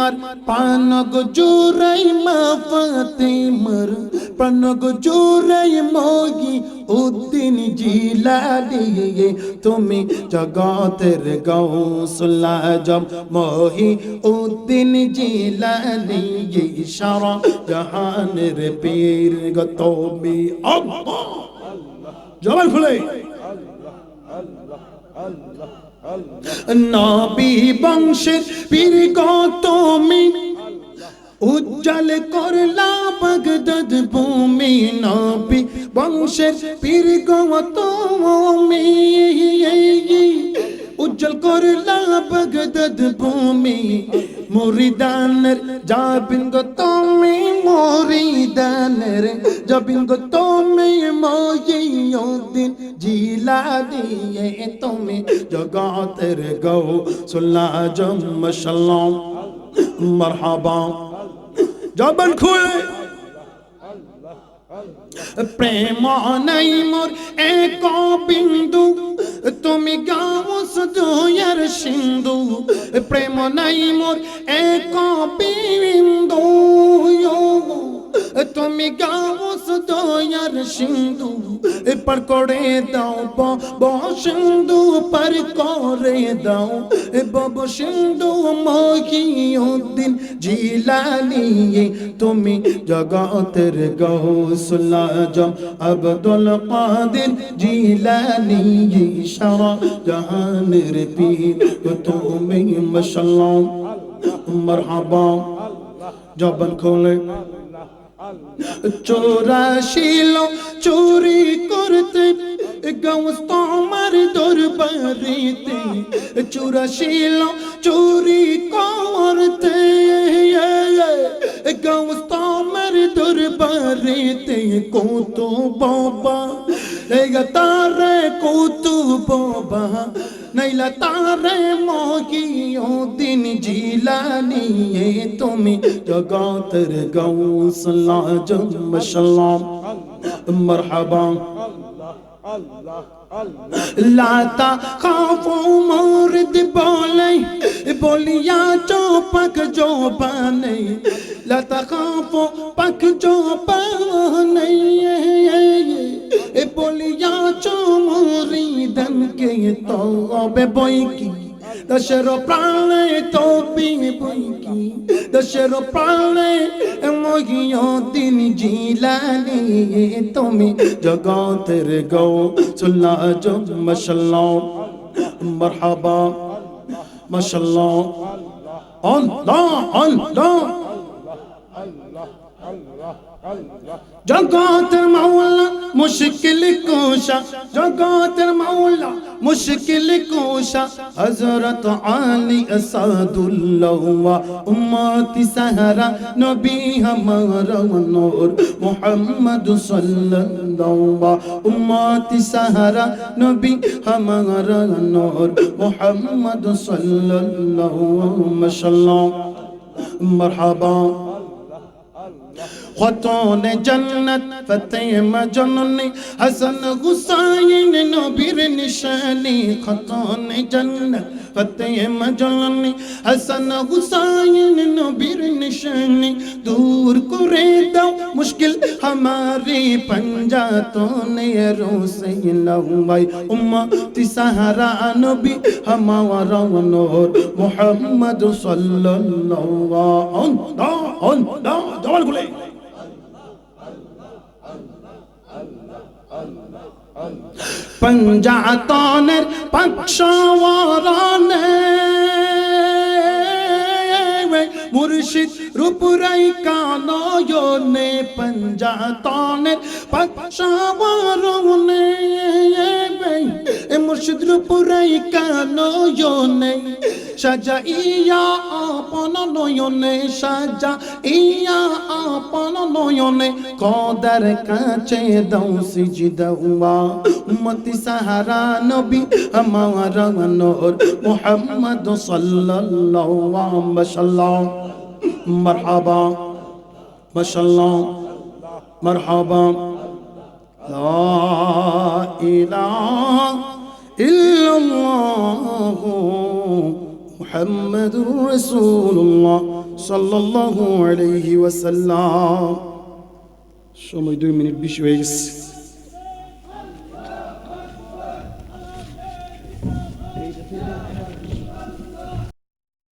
মার, পানগ জোরাই মা ফাতে মার পানগ জোরাই মগি উদ্দিন জিলালি তুমি জগতের গৌসুল্লা জম মহি উদ্দিন জিলালি সারা জাহানের পীর গো তুমি আল্লাহ। জবান খুলে। নবী বংশের পীর গৌতমী উজ্জ্বল করলা বগদদ ভূমি। নবী বংশের পীর গৌতমী উজ্জ্বল করলা বগদদ ভূমি। মুরিদানের যাবিন গো তুমি মুরিদানের যাবিন গো তুমি ময়িউদ্দিন জিলানি তুমি জগতের গৌ, সুল্লা জম সাল্লাম। মারহাবা। জবান খুলে। প্রেম নাই মোর এক বিন্দু, তুমি গাও সুদয়ার সিন্ধু। প্রেম নাই মোর এক বিন্দু। তুমি গাও সুদয়ার সিন্ধু পার করে দাও বব সিন্ধু, পার করে দাও বব সিন্ধু মহিউদ্দিন জিলানি তুমি জগতের গৌসুল্লা জম আব্দুল কাদের জিলানি সারা জাহানের পীর তুমি মশাল্লাহ মারহাবা, জবান খোলে চোরাশিল চুরি করতে, গাউস তোমার দরবারিতে। চুরাশিল চুরি করতে, গাউস তোমার দরবারিতে। কত বাবা তারে কত বাবা نیل تارے موگیوں دن جیلانی تمہیں جگاں تر گاؤں سلا جم سلام مرحبا لاتا خوفوں مورد بولے بولیا جو پک جو بانے لاتا خوفوں پک جو بانے বলিয়া চমরিদন কে তবে বইকি। দশের প্রাণে তপি বইকি। দশের প্রাণে মহিয়দিন জিলানি তুমি জগতের গৌ। সুল্লা জমশল্লা মরহাবা, মাশাল্লাহ। আল্লাহ আল্লাহ। আল্লাহ আল্লাহ আল্লাহ জগতের মাওলানা মুশকিল কোশা, জগতের মাওলা, মুশকিল কোশা। হযরত আলী আসাদুল্লাহ ওয়া উম্মতি সাহারা, নবী হামারা নূর, মুহাম্মদ সাল্লাল্লাহু ওয়া উম্মতি সাহারা, নবী হামারা নূর, মুহাম্মদ সাল্লাল্লাহু মাশাআল্লাহ মারহাবা। খতন জন্নত ফতেম জননী হাসান হুসাইন নবীর নিশানি খতন জন্নত ফতেম জননী হাসান হুসাইন নবীর নিশানি দূর করে দাও মুশকিল हमारी पंजातों रोसे लहुआई उम्मती सहारा नबी हमारा नूर मोहम्मद सल्लल्लाहु अलैहि जवान खुले পঞ্জাতনের পক্ষওয়ারণের মুর্শিদ রূপুরাই কানয়নে, পঞ্জাতনের পক্ষওয়ারানে মুর্শিদ রূপুরাই কানয়নে সাজা ইয়া আপন নয়নে সাজা ইয়া আপন নয়নে, কদার কাছে দাও সিজদাওয়া উম্মতি সাহারা নবী আমারা নূর মুহাম্মদ সাল্লাল্লাহু আলাইহি ওয়াসাল্লাম। মারহাবা মাশাআল্লাহ মারহাবা লা ইলাহা ইল্লাল্লাহু محمد رسول الله সাল্লাল্লাহু আলাইহি ওয়াসাল্লাম সময় দুই মিনিট বেশি হয়ে গেছে